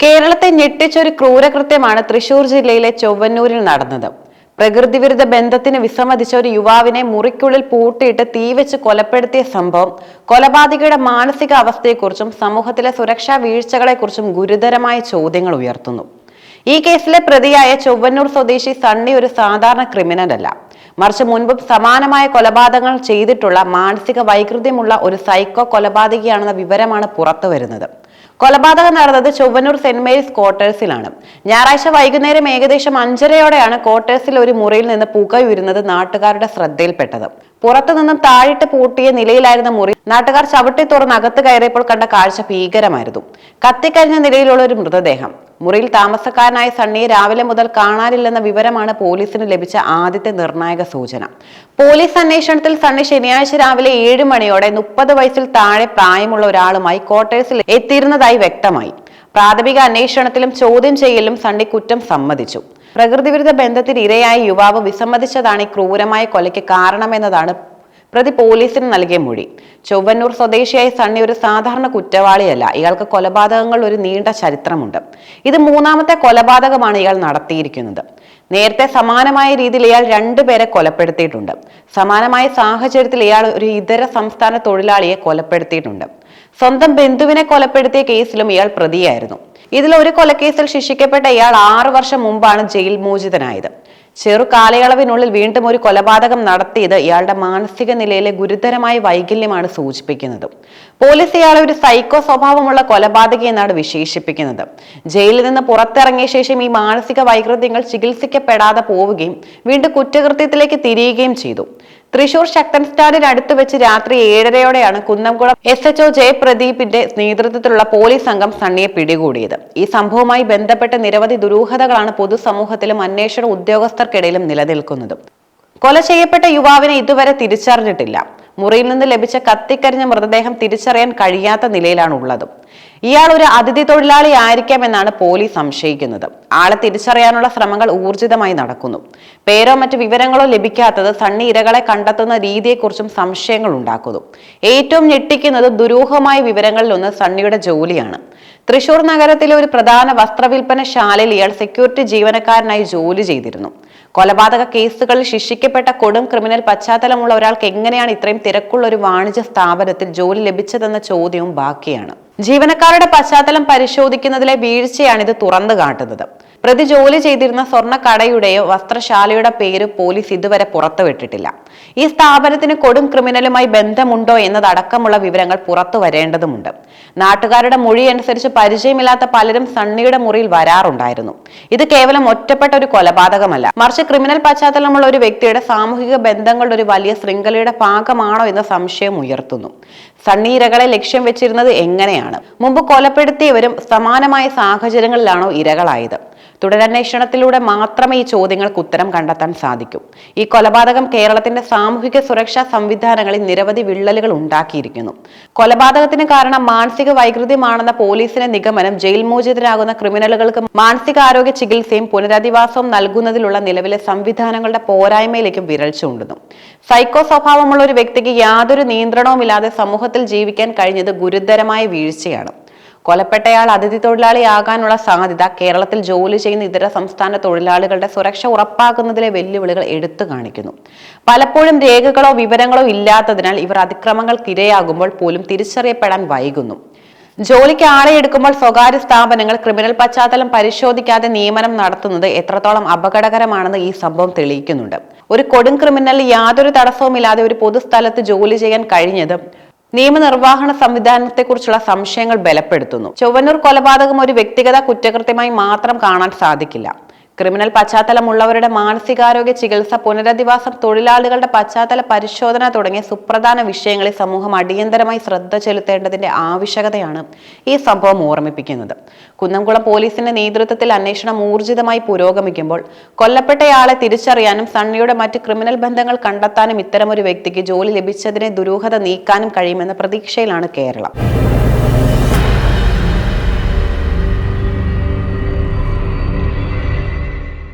കേരളത്തെ ഞെട്ടിച്ചൊരു ക്രൂരകൃത്യമാണ് തൃശൂർ ജില്ലയിലെ ചൊവ്വന്നൂരിൽ നടന്നത്. പ്രകൃതിവിരുദ്ധ ബന്ധത്തിന് വിസമ്മതിച്ച ഒരു യുവാവിനെ മുറിക്കുള്ളിൽ പൂട്ടിയിട്ട് തീവെച്ച് കൊലപ്പെടുത്തിയ സംഭവം കൊലപാതകയുടെ മാനസിക അവസ്ഥയെക്കുറിച്ചും സമൂഹത്തിലെ സുരക്ഷാ വീഴ്ചകളെക്കുറിച്ചും ഗുരുതരമായ ചോദ്യങ്ങൾ ഉയർത്തുന്നു. ഈ കേസിലെ പ്രതിയായ ചൊവ്വന്നൂർ സ്വദേശി സണ്ണി ഒരു സാധാരണ ക്രിമിനൽ അല്ല. മറിച്ച് മുൻപും സമാനമായ കൊലപാതകങ്ങൾ ചെയ്തിട്ടുള്ള മാനസിക വൈകൃതമുള്ള ഒരു സൈക്കോ കൊലപാതകിയാണെന്ന വിവരമാണ് പുറത്തു വരുന്നത്. കൊലപാതകം നടന്നത് ചൊവ്വന്നൂർ സെന്റ് മേരീസ് ക്വാർട്ടേഴ്സിലാണ് ഞായറാഴ്ച വൈകുന്നേരം ഏകദേശം അഞ്ചരയോടെയാണ് ക്വാർട്ടേഴ്സിൽ ഒരു മുറിയിൽ നിന്ന് പുക ഉയരുന്നത് നാട്ടുകാരുടെ ശ്രദ്ധയിൽപ്പെട്ടത്. പുറത്തു നിന്നും താഴിട്ട് പൂട്ടിയ നിലയിലായിരുന്ന മുറി നാട്ടുകാർ ചവിട്ടി തുറന്ന് അകത്ത് കയറിയപ്പോൾ കണ്ട കാഴ്ച ഭീകരമായിരുന്നു. കത്തിക്കഴിഞ്ഞ നിലയിലുള്ള ഒരു മൃതദേഹം. മുറിയിൽ താമസക്കാരനായ സണ്ണിയെ രാവിലെ മുതൽ കാണാനില്ലെന്ന വിവരമാണ് പോലീസിന് ലഭിച്ച ആദ്യത്തെ നിർണായക സൂചന. പോലീസ് അന്വേഷണത്തിൽ സണ്ണി ശനിയാഴ്ച രാവിലെ ഏഴ് മണിയോടെ മുപ്പത് വയസ്സിൽ താഴെ പ്രായമുള്ള ഒരാളുമായി ക്വാർട്ടേഴ്സിൽ എത്തിയിരുന്നതായി വ്യക്തമായി. പ്രാഥമിക അന്വേഷണത്തിലും ചോദ്യം ചെയ്യലും സണ്ണി കുറ്റം സമ്മതിച്ചു. പ്രകൃതിവിരുദ്ധ ബന്ധത്തിന് ഇരയായ യുവാവ് വിസമ്മതിച്ചതാണ് ഈ ക്രൂരമായ കൊലയ്ക്ക് കാരണമെന്നതാണ് പ്രതി പോലീസിന് നൽകിയ മൊഴി. ചൊവ്വന്നൂർ സ്വദേശിയായ സണ്ണി ഒരു സാധാരണ കുറ്റവാളിയല്ല. ഇയാൾക്ക് കൊലപാതകങ്ങൾ ഒരു നീണ്ട ചരിത്രമുണ്ട്. ഇത് മൂന്നാമത്തെ കൊലപാതകമാണ് ഇയാൾ നടത്തിയിരിക്കുന്നത്. നേരത്തെ സമാനമായ രീതിയിൽ ഇയാൾ രണ്ടുപേരെ കൊലപ്പെടുത്തിയിട്ടുണ്ട്. സമാനമായ സാഹചര്യത്തിൽ ഇയാൾ ഒരു ഇതര സംസ്ഥാന തൊഴിലാളിയെ കൊലപ്പെടുത്തിയിട്ടുണ്ട്. സ്വന്തം ബന്ധുവിനെ കൊലപ്പെടുത്തിയ കേസിലും ഇയാൾ പ്രതിയായിരുന്നു. ഇതിൽ ഒരു കൊലക്കേസിൽ ശിക്ഷിക്കപ്പെട്ട ഇയാൾ ആറു വർഷം മുമ്പാണ് ജയിൽ മോചിതനായത്. ചെറു കാലയളവിനുള്ളിൽ വീണ്ടും ഒരു കൊലപാതകം നടത്തിയത് ഇയാളുടെ മാനസിക നിലയിലെ ഗുരുതരമായ വൈകല്യമാണ് സൂചിപ്പിക്കുന്നത്. പോലീസ് ഇയാളെ ഒരു സൈക്കോ സ്വഭാവമുള്ള കൊലപാതക എന്നാണ് വിശേഷിപ്പിക്കുന്നത്. ജയിലിൽ നിന്ന് പുറത്തിറങ്ങിയ ശേഷം ഈ മാനസിക വൈകൃതങ്ങൾ ചികിത്സിക്കപ്പെടാതെ പോവുകയും വീണ്ടും കുറ്റകൃത്യത്തിലേക്ക് തിരിയുകയും ചെയ്തു. തൃശൂർ ശക്തൻ സ്റ്റാഡിന് അടുത്ത് വെച്ച് രാത്രി ഏഴരയോടെയാണ് കുന്നംകുളം എസ് എച്ച് ഒ ജയപ്രദീപിന്റെ നേതൃത്വത്തിലുള്ള പോലീസ് സംഘം സണ്ണിയെ പിടികൂടിയത്. ഈ സംഭവവുമായി ബന്ധപ്പെട്ട് നിരവധി ദുരൂഹതകളാണ് പൊതുസമൂഹത്തിലും അന്വേഷണ ഉദ്യോഗസ്ഥർക്കിടയിലും നിലനിൽക്കുന്നത്. കൊല ചെയ്യപ്പെട്ട യുവാവിനെ ഇതുവരെ തിരിച്ചറിഞ്ഞിട്ടില്ല. മുറിയിൽ നിന്ന് ലഭിച്ച കത്തിക്കരിഞ്ഞ മൃതദേഹം തിരിച്ചറിയാൻ കഴിയാത്ത നിലയിലാണ് ഉള്ളത് ഇയാൾ ഒരു അതിഥി തൊഴിലാളി ആയിരിക്കാമെന്നാണ് പോലീസ് സംശയിക്കുന്നത്. ആളെ തിരിച്ചറിയാനുള്ള ശ്രമങ്ങൾ ഊർജിതമായി നടക്കുന്നു. പേരോ മറ്റു വിവരങ്ങളോ ലഭിക്കാത്തത് സണ്ണി ഇരകളെ കണ്ടെത്തുന്ന രീതിയെക്കുറിച്ചും സംശയങ്ങൾ ഉണ്ടാക്കുന്നു. ഏറ്റവും ഞെട്ടിക്കുന്നത് ദുരൂഹമായ വിവരങ്ങളിലൊന്ന് സണ്ണിയുടെ ജോലിയാണ്. തൃശൂർ നഗരത്തിലെ ഒരു പ്രധാന വസ്ത്രവിൽപ്പന ശാലയിൽ ഇയാൾ സെക്യൂരിറ്റി ജീവനക്കാരനായി ജോലി ചെയ്തിരുന്നു. കൊലപാതക കേസുകളിൽ ശിക്ഷിക്കപ്പെട്ട കൊടും ക്രിമിനൽ പശ്ചാത്തലമുള്ള ഒരാൾക്ക് എങ്ങനെയാണ് ഇത്രയും തിരക്കുള്ള ഒരു വാണിജ്യ സ്ഥാപനത്തിൽ ജോലി ലഭിച്ചതെന്ന ചോദ്യവും ബാക്കിയാണ്. ജീവനക്കാരുടെ പശ്ചാത്തലം പരിശോധിക്കുന്നതിലെ വീഴ്ചയാണ് ഇത് തുറന്നു കാട്ടുന്നത് പ്രതി ജോലി ചെയ്തിരുന്ന സ്വർണ കടയുടെയോ വസ്ത്രശാലയുടെ പേര് പോലീസ് ഇതുവരെ പുറത്തുവിട്ടിട്ടില്ല. ഈ സ്ഥാപനത്തിന് കൊടും ക്രിമിനലുമായി ബന്ധമുണ്ടോ എന്നതടക്കമുള്ള വിവരങ്ങൾ പുറത്തു വരേണ്ടതുണ്ട് നാട്ടുകാരുടെ മൊഴി അനുസരിച്ച് പരിചയമില്ലാത്ത പലരും സണ്ണിയുടെ മുറിയിൽ വരാറുണ്ടായിരുന്നു. ഇത് കേവലം ഒറ്റപ്പെട്ട ഒരു കൊലപാതകമല്ല. മറിച്ച് ക്രിമിനൽ പശ്ചാത്തലമുള്ള ഒരു വ്യക്തിയുടെ സാമൂഹിക ബന്ധങ്ങളുടെ ഒരു വലിയ ശൃംഖലയുടെ ഭാഗമാണോ എന്ന സംശയം ഉയർത്തുന്നു. സണ്ണി ഇരകളെ ലക്ഷ്യം വെച്ചിരുന്നത് എങ്ങനെയാണ്? മുമ്പ് കൊലപ്പെടുത്തിയവരും സമാനമായ സാഹചര്യങ്ങളിലാണോ ഇരകളായത്? തുടരന്വേഷണത്തിലൂടെ മാത്രമേ ഈ ചോദ്യങ്ങൾക്ക് ഉത്തരം കണ്ടെത്താൻ സാധിക്കൂ. ഈ കൊലപാതകം കേരളത്തിന്റെ സാമൂഹിക സുരക്ഷാ സംവിധാനങ്ങളിൽ നിരവധി വിള്ളലുകൾ ഉണ്ടാക്കിയിരിക്കുന്നു. കൊലപാതകത്തിന് കാരണം മാനസിക വൈകൃതമാണെന്ന പോലീസിന്റെ നിഗമനം ജയിൽ മോചിതരാകുന്ന ക്രിമിനലുകൾക്ക് മാനസികാരോഗ്യ ചികിത്സയും പുനരധിവാസവും നൽകുന്നതിലുള്ള നിലവിലെ സംവിധാനങ്ങളുടെ പോരായ്മയിലേക്കും വിരൽ ചൂണ്ടുന്നു. സൈക്കോ സ്വഭാവമുള്ള ഒരു വ്യക്തിക്ക് യാതൊരു നിയന്ത്രണവുമില്ലാതെ സമൂഹത്തിൽ ജീവിക്കാൻ കഴിഞ്ഞത് ഗുരുതരമായ വീഴ്ചയാണ്. കൊലപ്പെട്ടയാൾ അതിഥി തൊഴിലാളിയാകാനുള്ള സാധ്യത കേരളത്തിൽ ജോലി ചെയ്യുന്ന ഇതര സംസ്ഥാന തൊഴിലാളികളുടെ സുരക്ഷ ഉറപ്പാക്കുന്നതിലെ വെല്ലുവിളികൾ എടുത്തു കാണിക്കുന്നു. പലപ്പോഴും രേഖകളോ വിവരങ്ങളോ ഇല്ലാത്തതിനാൽ ഇവർ അതിക്രമങ്ങൾക്കിരയാകുമ്പോൾ പോലും തിരിച്ചറിയപ്പെടാൻ വൈകുന്നു. ജോലിക്ക് ആളെ എടുക്കുമ്പോൾ സ്വകാര്യ സ്ഥാപനങ്ങൾ ക്രിമിനൽ പശ്ചാത്തലം പരിശോധിക്കാതെ നിയമനം നടത്തുന്നത് എത്രത്തോളം അപകടകരമാണെന്ന് ഈ സംഭവം തെളിയിക്കുന്നുണ്ട്. ഒരു കൊടും ക്രിമിനൽ യാതൊരു തടസ്സവുമില്ലാതെ ഒരു പൊതുസ്ഥലത്ത് ജോലി ചെയ്യാൻ കഴിഞ്ഞത് നിയമനിർവഹണ സംവിധാനത്തെക്കുറിച്ചുള്ള സംശയങ്ങൾ ബലപ്പെടുത്തുന്നു. ചൊവ്വന്നൂർ കൊലപാതകം ഒരു വ്യക്തിഗത കുറ്റകൃത്യമായി മാത്രം കാണാൻ സാധിക്കില്ല. ക്രിമിനൽ പശ്ചാത്തലമുള്ളവരുടെ മാനസികാരോഗ്യ ചികിത്സ പുനരധിവാസം തൊഴിലാളികളുടെ പശ്ചാത്തല പരിശോധന തുടങ്ങിയ സുപ്രധാന വിഷയങ്ങളിൽ സമൂഹം അടിയന്തരമായി ശ്രദ്ധ ചെലുത്തേണ്ടതിന്റെ ആവശ്യകതയാണ് ഈ സംഭവം ഓർമ്മിപ്പിക്കുന്നത്. കുന്നംകുളം പോലീസിന്റെ നേതൃത്വത്തിൽ അന്വേഷണം ഊർജിതമായി പുരോഗമിക്കുമ്പോൾ കൊല്ലപ്പെട്ടയാളെ തിരിച്ചറിയാനും സണ്ണിയുടെ മറ്റ് ക്രിമിനൽ ബന്ധങ്ങൾ കണ്ടെത്താനും ഇത്തരമൊരു വ്യക്തിക്ക് ജോലി ലഭിച്ചതിനെ ദുരൂഹത നീക്കാനും കഴിയുമെന്ന പ്രതീക്ഷയിലാണ് കേരളം.